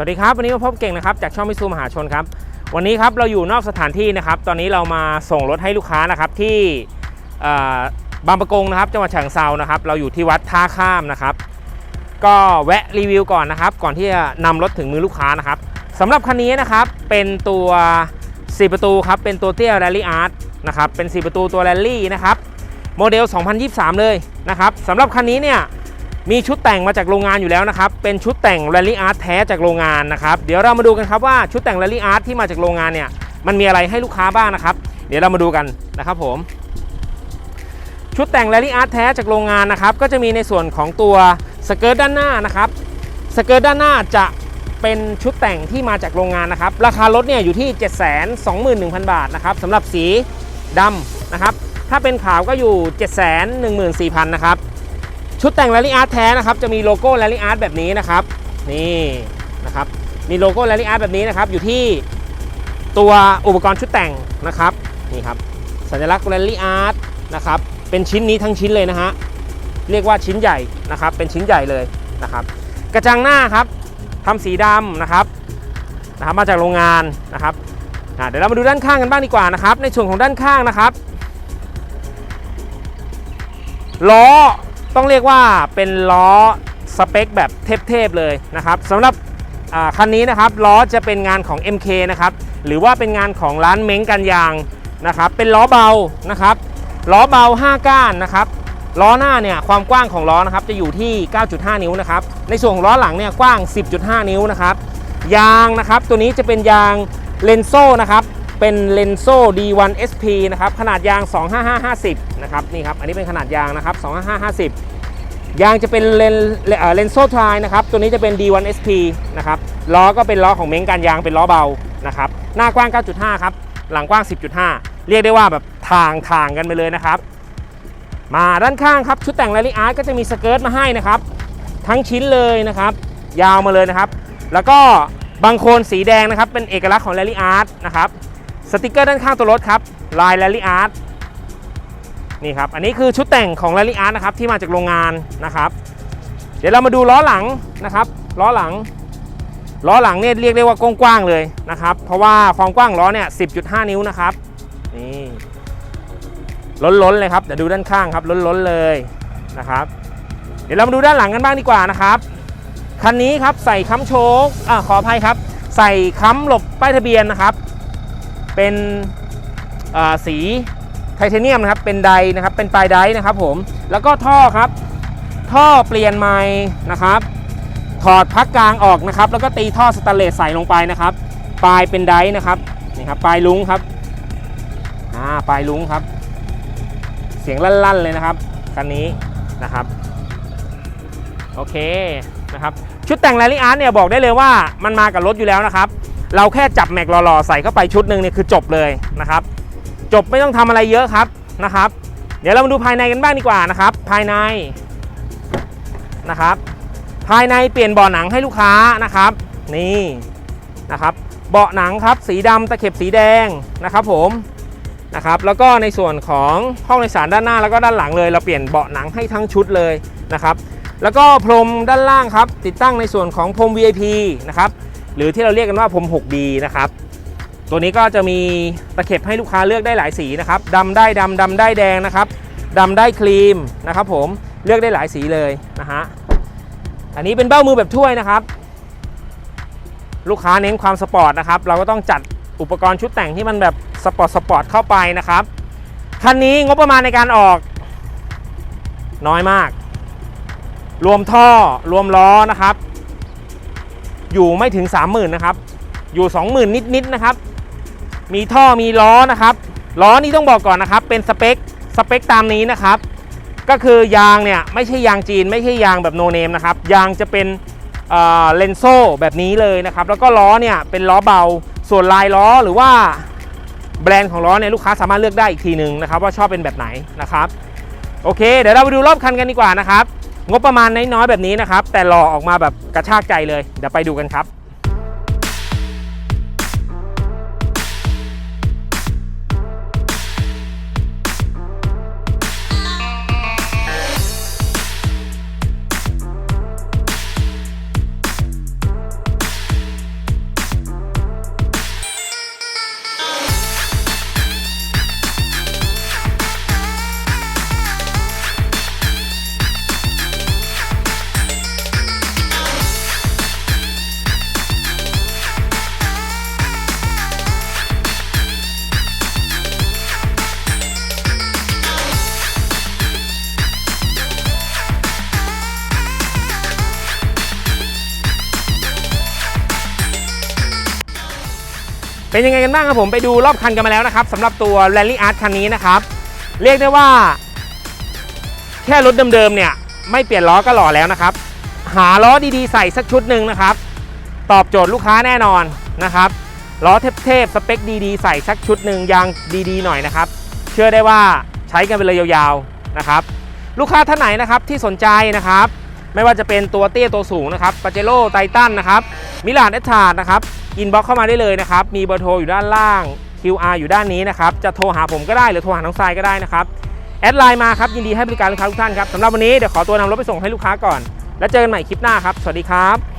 วัสดีครับ วันนี้มาพบเก่งนะครับจากช่องมิซูมหาชนครับ วันนี้ครับเราอยู่นอกสถานที่นะครับ ตอนนี้เรามาส่งรถให้ลูกค้านะครับที่บางประกงนะครับ จังหวัดฉะเชิงเซานะครับ เราอยู่ที่วัดท่าข้ามนะครับ ก็แวะรีวิวก่อนนะครับ ก่อนที่จะนำรถถึงมือลูกค้านะครับสำหรับคันนี้นะครับเป็นตัว 4 ประตูครับเป็นตัวเตี้ย Rally Art นะครับเป็น 4 ประตูตัว Rally นะครับโมเดล 2023 เลยนะครับสำหรับคันนี้เนี่ย มีชุดแต่งมาจากโรงงานอยู่แล้วนะครับ เป็นชุดแต่ง Rally Art แท้จากโรงงานนะครับ เดี๋ยวเรามาดูกันครับว่าชุดแต่ง Rally Art ที่มาจากโรงงานเนี่ย มันมีอะไรให้ลูกค้าบ้างนะครับ เดี๋ยวเรามาดูกันนะครับผม ชุดแต่ง Rally Art แท้จากโรงงานนะครับ ก็จะมีในส่วนของตัวสเกิร์ตด้านหน้านะครับ สเกิร์ตด้านหน้าจะเป็นชุดแต่งที่มาจากโรงงานนะครับ ราคารถเนี่ยอยู่ที่ 721,000 บาทนะครับสำหรับสีดำนะครับ ถ้าเป็นขาวก็อยู่ 714,000นะครับ ชุดแต่ง Rally Art แท้นะครับจะมีโลโก้ Rally Art แบบนี้นะครับนี่นะครับมีโลโก้ Rally Art แบบนี้นะครับอยู่ที่ตัวอุปกรณ์ชุดแต่งนะครับนี่ครับสัญลักษณ์ Rally Art นะครับเป็นชิ้นนี้ทั้งชิ้นเลยนะฮะเรียกว่าชิ้นใหญ่นะครับเป็นชิ้นใหญ่เลยนะครับกระจังหน้าครับทำสีดำนะครับนะครับมาจากโรงงานนะครับเดี๋ยวเรามาดูด้านข้างกันบ้างดีกว่านะครับในส่วนของด้านข้างนะครับล้อ ต้องเรียกว่าเป็นล้อสเปคแบบเทพๆเลยนะครับสำหรับคันนี้นะครับล้อจะเป็นงานของ MK นะครับหรือว่าเป็นงานของร้านเม้งกันยางนะครับเป็นล้อเบานะครับล้อเบา 5 ก้านนะครับล้อหน้าเนี่ยความกว้างของล้อนะครับจะอยู่ที่ 9.5 นิ้วนะครับในส่วนของล้อหลังเนี่ยกว้าง 10.5 นิ้วนะครับยางนะครับตัวนี้จะเป็นยางเลนโซ่นะครับ เป็นเลนโซ่ D1 SP นะครับขนาดยาง 25550 นะครับนี่ครับอันนี้เป็นขนาดยางนะครับ 25550 ยางจะเป็นเลนเลนโซ่ทรายนะครับตัวนี้จะเป็น D1 SP นะครับล้อก็เป็นล้อของเม้งการยางเป็นล้อเบานะครับหน้ากว้าง 9.5 ครับ หลังกว้าง 10.5 เรียกได้ว่าแบบทางทางกันไปเลยนะครับ มาด้านข้างครับชุดแต่ง Rally Art ก็จะมีสเกิร์ตมาให้นะครับทั้งชิ้นเลยนะครับยาวมาเลยนะครับ แล้วก็บางโคนสีแดงนะครับเป็นเอกลักษณ์ของ Rally Art นะครับ สติกเกอร์ด้านข้างตัวรถครับลาย Rally Art นี่ครับ อันนี้คือชุดแต่งของ Rally Art นะครับที่มาจากโรงงานนะครับ เดี๋ยวเรามาดูล้อหลังนะครับล้อหลังล้อหลังเนี่ยเรียกได้ว่ากว้างๆเลยนะครับ เพราะว่าความกว้างล้อเนี่ย 10.5 นิ้วนะครับนี่ล้นๆเลยครับเดี๋ยวดูด้านข้างครับล้นๆเลยนะครับ เดี๋ยวเรามาดูด้านหลังกันบ้างดีกว่านะครับคันนี้ครับใส่ค้ำโชคอ่าขออภัยครับ ใส่ค้ำหลบป้ายทะเบียนนะครับ เป็นสีไทเทเนียมนะครับเป็นไดนะครับเป็นปลายไดนะครับผมแล้วก็ท่อครับ ท่อเปลี่ยนใหม่นะครับถอดพักกลางออกนะครับ แล้วก็ตีท่อสแตนเลสใส่ลงไปนะครับ ปลายเป็นไดนะครับนี่ครับปลายลุงครับอ่าปลายลุงครับ เสียงลั่นๆเลยนะครับคันนี้นะครับโอเคนะครับชุดแต่ง Rally Art เนี่ยบอกได้เลยว่ามันมากับรถอยู่แล้วนะครับ เราแค่จับแม็กหล่อๆใส่เข้าไปชุดหนึ่งเนี่ยคือจบเลยนะครับ จบไม่ต้องทำอะไรเยอะครับนะครับ เดี๋ยวเรามาดูภายในกันบ้างดีกว่านะครับ ภายในนะครับ ภายในเปลี่ยนเบาะหนังให้ลูกค้านะครับ นี่นะครับ เบาะหนังครับสีดำตะเข็บสีแดงนะครับ ผมนะครับ แล้วก็ในส่วนของห้องโดยสารด้านหน้าแล้วก็ด้านหลังเลย เราเปลี่ยนเบาะหนังให้ทั้งชุดเลยนะครับ แล้วก็พรมด้านล่างครับ ติดตั้งในส่วนของพรม VIP นะครับ หรือที่เราเรียกกันว่าพรม 6D นะครับ ตัวนี้ก็จะมีตะเข็บให้ลูกค้าเลือกได้หลายสีนะครับดำได้ดำดำได้แดงนะครับดำได้ครีมนะครับ ผมเลือกได้หลายสีเลยนะฮะอันนี้เป็นเบ้ามือแบบถ้วยนะครับ ลูกค้าเน้นความสปอร์ตนะครับ เราก็ต้องจัดอุปกรณ์ชุดแต่งที่มันแบบสปอร์ตสปอร์ตเข้าไปนะครับคันนี้งบประมาณในการออก น้อยมาก รวมท่อรวมล้อนะครับ อยู่ไม่ถึง 30,000นะครับ อยู่ 20,000 นิดๆนะครับ มีท่อมีล้อนะครับ ล้อนี่ต้องบอกก่อนนะครับ เป็นสเปค สเปคตามนี้นะครับ ก็คือยางเนี่ยไม่ใช่ยางจีน ไม่ใช่ยางแบบโนเนมนะครับ ยางจะเป็นเลนโซ่แบบนี้เลยนะครับ แล้วก็ล้อเนี่ยเป็นล้อเบา ส่วนลายล้อหรือว่าแบรนด์ของล้อเนี่ยลูกค้าสามารถเลือกได้อีกทีหนึ่งนะครับว่าชอบเป็นแบบไหนนะครับ โอเค เดี๋ยวเราไปดูรอบคันกันดีกว่านะครับ งบประมาณน้อยๆแบบนี้นะครับ แต่หล่อออกมาแบบกระชากใจเลย เดี๋ยวไปดูกันครับ เป็นยังไงกันบ้างครับผมไปดูรอบคันกันมาแล้วนะครับสำหรับตัว Rally Art คันนี้นะครับ เรียกได้ว่า แค่รถเดิมๆเนี่ย ไม่เปลี่ยนล้อก็หล่อแล้วนะครับ หาล้อดีๆใส่สักชุดหนึ่งนะครับ ตอบโจทย์ลูกค้าแน่นอนนะครับล้อเทพๆสเปคดีๆใส่สักชุดหนึ่งยางดีๆหน่อยนะครับ เชื่อได้ว่าใช้กันไปเลยยาวๆนะครับ ลูกค้าท่านไหนนะครับที่สนใจนะครับ ไม่ว่าจะเป็นตัวเตี้ยตัวสูงนะครับปาเจโร่ไททันนะครับมิลานเอสทาร์นะครับอินบ็อกเข้ามาได้เลยนะครับ มีเบอร์โทรอยู่ด้านล่าง QR อยู่ด้านนี้นะครับ จะโทรหาผมก็ได้หรือโทรหาน้องทรายก็ได้นะครับ แอดไลน์มาครับ ยินดีให้บริการลูกค้าทุกท่านครับสำหรับวันนี้เดี๋ยวขอตัวนำรถไปส่งให้ลูกค้าก่อน แล้วเจอกันใหม่คลิปหน้าครับ สวัสดีครับ